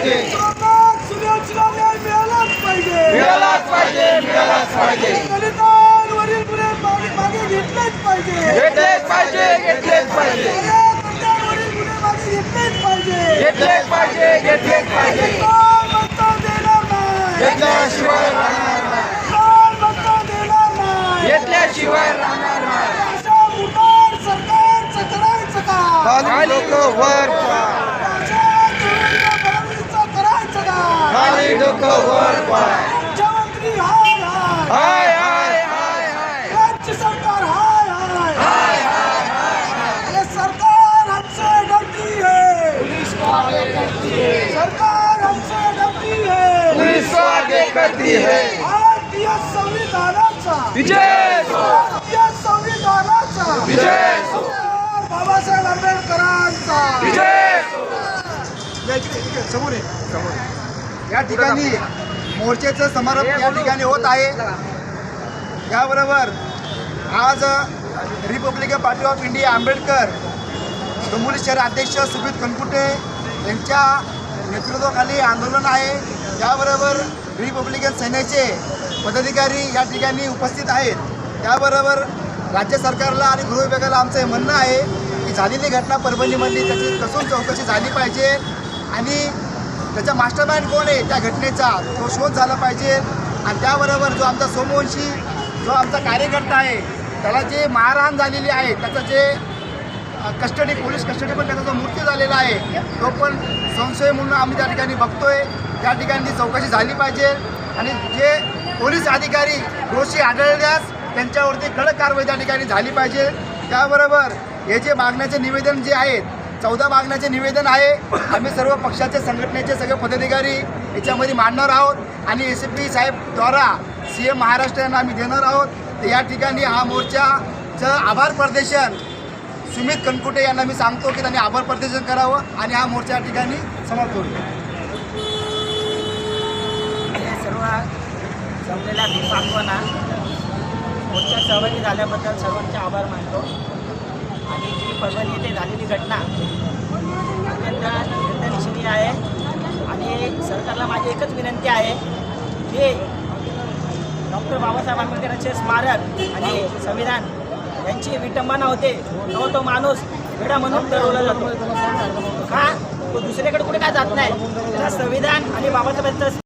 पाहिजे. सुनियोजना न्याय मिळालाच पाहिजे. मिळालाच पाहिजे. मिळालाच पाहिजे दलितांवरील गुन्हे मागे घेतलेच पाहिजे. घेतलेच पाहिजे घेतलेच पाहिजे. घेतल्याशिवाय राहणार नाही. मतदान देणार का? करती है। भारतीय संविधानाचा। विजय. भारतीय संविधानाचा। विजय. बाबासाहेब आंबेडकरांचा। विजय! असो. समोर या ठिकाणी मोर्चेचं समारोप या ठिकाणी होत आहे. याबरोबर आज Republican Party of India Ambedkar Dombivli शहर अध्यक्ष सुमित कनकुटे यांच्या नेतृत्वाखाली आंदोलन आहे. त्याबरोबर रिपब्लिकन सेनेचे पदाधिकारी या ठिकाणी उपस्थित आहेत. त्याबरोबर राज्य सरकारला आणि गृह विभागाला आमचं हे म्हणणं आहे की झालेली घटना परभणीमधली त्याची कसून चौकशी झाली पाहिजे. आणि त्याचा मास्टरमाइंड कोण आहे? त्या घटनेचा तो शोध झाला पाहिजे. आणि त्याबरोबर जो आमचा सोमवंशी जो आमचा कार्यकर्ता आहे त्याला जे मारहाण झालेली आहे त्याचं जे कस्टडी पोलीस कस्टडी पण त्याचा जो मृत्यू झालेला आहे तो पण संशय म्हणून आम्ही त्या ठिकाणी बघतोय. त्या ठिकाणी चौकशी झाली पाहिजे. आणि जे पोलीस अधिकारी दोषी आढळल्यास त्यांच्यावरती कडक कारवाई त्या ठिकाणी झाली पाहिजे. त्याबरोबर हे जे मागण्याचे निवेदन जे आहेत चौदा मागण्याचे निवेदन आहे. आम्ही सर्व पक्षाचे संघटनेचे सगळे पदाधिकारी याच्यामध्ये मांडणार आहोत. आणि एस पी साहेबद्वारा सी एम महाराष्ट्र यांना आम्ही देणार आहोत. तर या ठिकाणी हा मोर्चाचं आभार प्रदर्शन सुमित कनकुटे यांना मी सांगतो की त्यांनी आभार प्रदर्शन करावं आणि हा मोर्चा या ठिकाणी समाप्त होईल सर्व जमलेला भीम सहभागी झाल्याबद्दल सर्वांचे आभार मानतो. आणि जी परभणी येथे झालेली घटना अत्यंत निंदनीय आहे. आणि सरकारला माझी एकच विनंती आहे की डॉक्टर बाबासाहेब आंबेडकरांचे स्मारक आणि संविधान यांची विटंबना होते. तो तो माणूस वेडा म्हणून ठरवला जातो. का तो दुसरीकडे कुठे काय जात नाही? त्याला संविधान आणि बाबासाहेबांचं